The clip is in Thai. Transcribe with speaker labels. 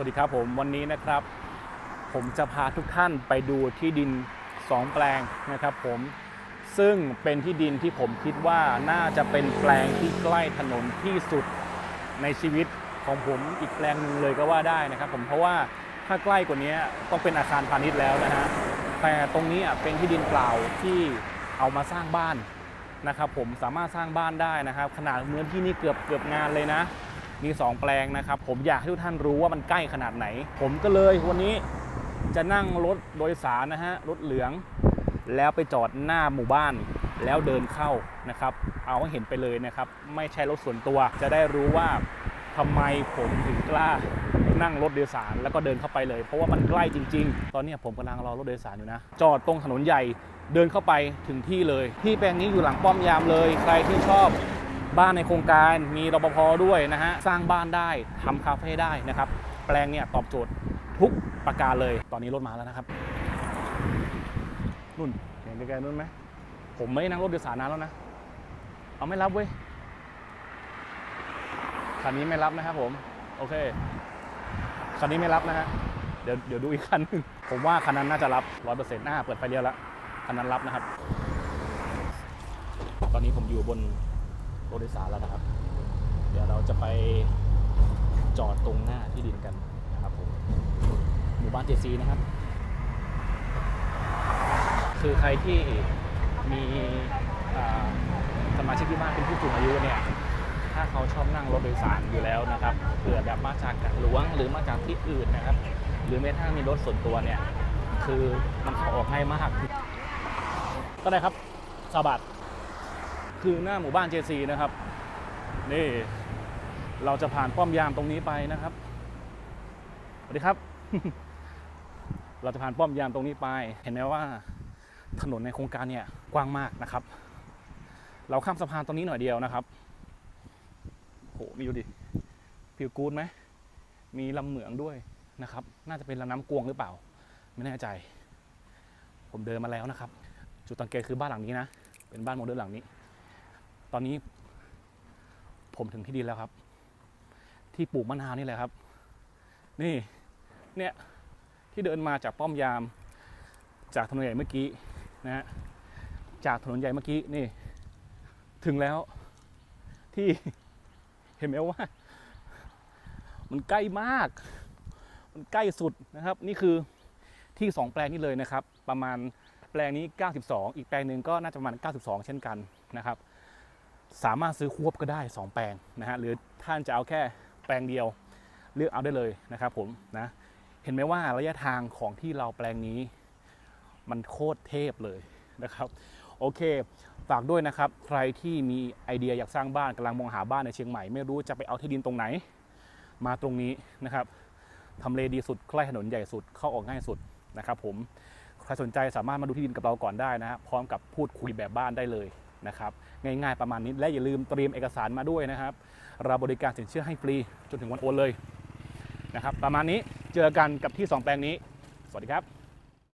Speaker 1: สวัสดีครับผมวันนี้นะครับ ผมจะพาทุกท่านไปดูที่ดิน 2 แปลงนะครับผมซึ่งเป็นที่ดินที่ผมคิดว่าน่าจะเป็นแปลงที่ใกล้ถนนที่สุดในชีวิตของผมอีกแปลงหนึ่งเลยก็ว่าได้นะครับผมเพราะว่าถ้าใกล้กว่านี้ต้องเป็นอาคารพาณิชย์แล้วนะฮะแต่ตรงนี้เป็นที่ดินเปล่าที่เอามาสร้างบ้านนะครับผมสามารถสร้างบ้านได้นะครับ ขนาดเนื้อที่นี่เกือบเกือบงานเลยนะ มี 2 แปลงนะครับ ผมอยากให้ทุกท่านรู้ว่ามันใกล้ขนาดไหน ผมก็เลยวันนี้จะนั่งรถโดยสารนะฮะรถเหลือง แล้วไปจอดหน้าหมู่บ้านแล้วเดินเข้านะครับ เอาให้เห็นไปเลยนะครับ ไม่ใช่รถส่วนตัว จะได้รู้ว่าทำไมผมถึงกล้านั่งรถโดยสารแล้วก็เดินเข้าไปเลย เพราะว่ามันใกล้จริง ๆ ตอนนี้ผมกำลังรอรถโดยสารอยู่นะ จอดตรงถนนใหญ่เดินเข้าไปถึงที่เลย ที่แปลงนี้อยู่หลังป้อมยามเลย ใครที่ชอบ บ้านในโครงการมีรปภด้วยนะฮะสร้างบ้านได้ทำคาเฟ่ได้นะครับ แปลงเนี่ยตอบโจทย์ทุกประการเลยตอนนี้รถมาแล้วนะครับนุ่นเห็นไกลๆนุ่นไหมผมไม่ได้นั่งรถโดยสารนานแล้วนะ เอาไม่รับเว้ยคันนี้ไม่รับนะครับผม โอเคคันนี้ไม่รับนะฮะเดี๋ยวเดี๋ยวดูอีกคันหนึงผมว่าคันนั้นน่าจะรับร้อยเปอร์เซ็นต์หน้าเปิดไฟเลี้ยวแล้วคันนั้นรับนะครับ ตอนนี้ผมอยู่บน รถโดยสารแล้วนะครับ เดี๋ยวเราจะไปจอดตรงหน้าที่ดินกันนะครับผมหมู่บ้านเจซีนะครับ คือใครที่มีสมาชิกที่บ้านเป็นผู้สูงอายุเนี่ยถ้าเขาชอบนั่งรถโดยสารอยู่แล้วนะครับเผื่อแบบมาจากกัหลวงหรือมาจากที่อื่นนะครับ หรือแม้ถ้ามีรถส่วนตัวเนี่ยคือมันเขาออกง่ายมากก็ได้ครับสาบัด คือหน้าหมู่บ้าน JC นะครับ นี่ เราจะผ่านป้อมยามตรงนี้ไปนะครับสวัสดีครับ เราจะผ่านป้อมยามตรงนี้ไป เห็นไหมว่าถนนในโครงการเนี่ยกว้างมากนะครับ เราข้ามสะพานตรงนี้หน่อยเดียวนะครับโหมีดูดิพิวกูดไหมมีลำเหมืองด้วยนะครับ น่าจะเป็นลำน้ำกวงหรือเปล่า ไม่แน่ใจ ผมเดินมาแล้วนะครับ จุดสังเกตคือบ้านหลังนี้นะ เป็นบ้านโมเดิร์นหลังนี้ ตอนนี้ ผมถึงที่ดินแล้วครับ ที่ปลูกมะนาวนี่แหละครับ นี่ เนี่ย ที่เดินมาจากป้อมยาม จากถนนใหญ่เมื่อกี้นะฮะจากถนนใหญ่เมื่อกี้นี่ ถึงแล้วที่เห็นไหมว่า มันใกล้มาก มันใกล้สุดนะครับ นี่คือที่สองแปลงนี้เลยนะครับ ประมาณแปลงนี้ 92 อีกแปลงหนึ่งก็น่าจะประมาณ 92 เช่นกันนะครับ สามารถซื้อควบก็ได้ 2 แปลงนะฮะหรือท่านจะเอาแค่แปลงเดียวเลือกเอาได้เลยนะครับผมนะเห็นไหมว่าระยะทางของที่เราแปลงนี้มันโคตรเทพเลยนะครับโอเคฝากด้วยนะครับ ใครที่มีไอเดียอยากสร้างบ้านกำลังมองหาบ้านในเชียงใหม่ ไม่รู้จะไปเอาที่ดินตรงไหน มาตรงนี้นะครับทำเลดีสุดใกล้ถนนใหญ่สุดเข้าออกง่ายสุดนะครับผมใครสนใจสามารถมาดูที่ดินกับเราก่อนได้นะฮะพร้อมกับพูดคุยแบบบ้านได้เลย นะครับง่ายๆประมาณนี้และอย่าลืมเตรียมเอกสารมาด้วยนะครับเราบริการสินเชื่อให้ฟรีจนถึงวันโอนเลยนะครับประมาณนี้เจอกันกับที่ 2 แปลงนี้ สวัสดีครับ